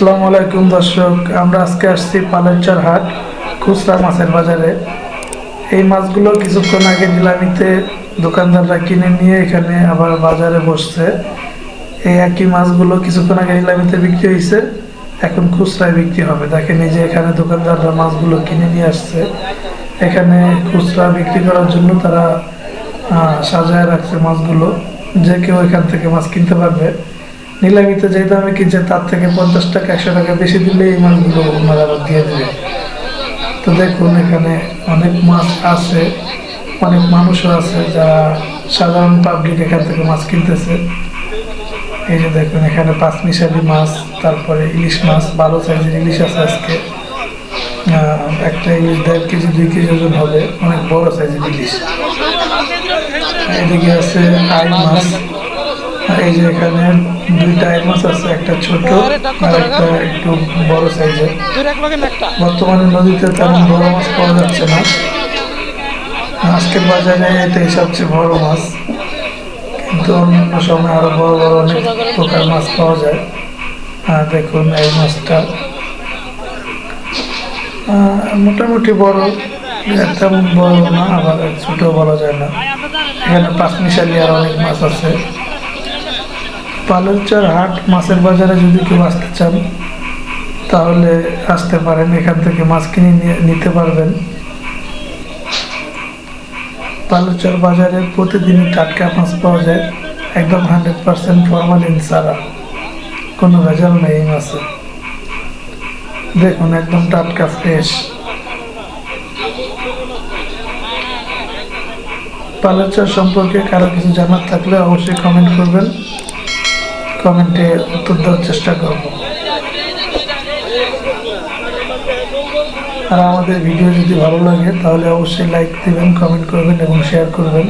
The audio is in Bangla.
আসসালামু আলাইকুম দর্শক, আমরা আজকে আসছি পালেরচর হাট, খুচরা মাছের বাজারে। এই মাছগুলো কিছুক্ষণ আগে নিলামিতে দোকানদাররা কিনে নিয়ে এখানে আবার বাজারে বসছে। এই একই মাছগুলো কিছুক্ষণ আগে নিলামিতে বিক্রি হয়েছে, এখন খুচরায় বিক্রি হবে। দেখেন এই যে এখানে দোকানদাররা মাছগুলো কিনে নিয়ে আসছে। এখানে খুচরা বিক্রি করার জন্য তারা সাজায় রাখছে মাছগুলো। যে কেউ এখান থেকে মাছ কিনতে পারবে। নিলামিতে যে দামে কিনছে তার থেকে পঞ্চাশ টাকা, একশো টাকা বেশি দিলে এই মাছগুলো ওনারা দিয়ে দেবে। তো দেখুন, এখানে অনেক মাছ আছে, অনেক মানুষও আছে যারা সাধারণ পাবলিক এখান থেকে মাছ কিনতেছে। এই যে দেখুন, এখানে পাঁচ মিশালি মাছ, তারপরে ইলিশ মাছ, ভালো সাইজের ইলিশ আছে আজকে। একটা ইলিশ দেড় কেজি, দুই কেজি ওজন হবে, অনেক বড় সাইজের ইলিশ। এদিকে আছে আই মাছ। আর এই যে এখানে দুইটা মাছ আছে একটা ছোট আর একটা একটু বড় সাইজের একটা? বর্তমানে নদীতে তেমন বড় মাছ পাওয়া যাচ্ছে না। আজকের বাজারে এটাই সবচেয়ে বড় মাছ। কিন্তু অন্যান্য সময় আরও বড় বড় অনেক প্রকার মাছ পাওয়া যায়। আর দেখুন এই মাছটা। মোটামুটি বড় তেমন বড় না আবার ছোট বলা যায় না। এখানে পাঁচ মিশালি আর অনেক মাছ আছে। পালুরচর হাট মাছের বাজারে যদি কেউ আসতে চান, তাহলে আসতে পারেন। এখান থেকে মাছ কিনে নিতে পারবেন। বালুচর বাজারে প্রতিদিনই টাটকা মাছ পাওয়া যায়। একদম হান্ড্রেড পার্সেন্ট ফরমালিন ছাড়া কোনো ভেজাল নেই এই মাছে। দেখুন, একদম টাটকা ফ্রেশ পালুচর সম্পর্কে কারও কিছু জানার থাকলে অবশ্যই কমেন্ট করবেন। কমেন্টে উত্তর দেওয়ার চেষ্টা করব। আর আমাদের ভিডিও যদি ভালো লাগে, তাহলে অবশ্যই লাইক দেবেন কমেন্ট করবেন এবং শেয়ার করবেন।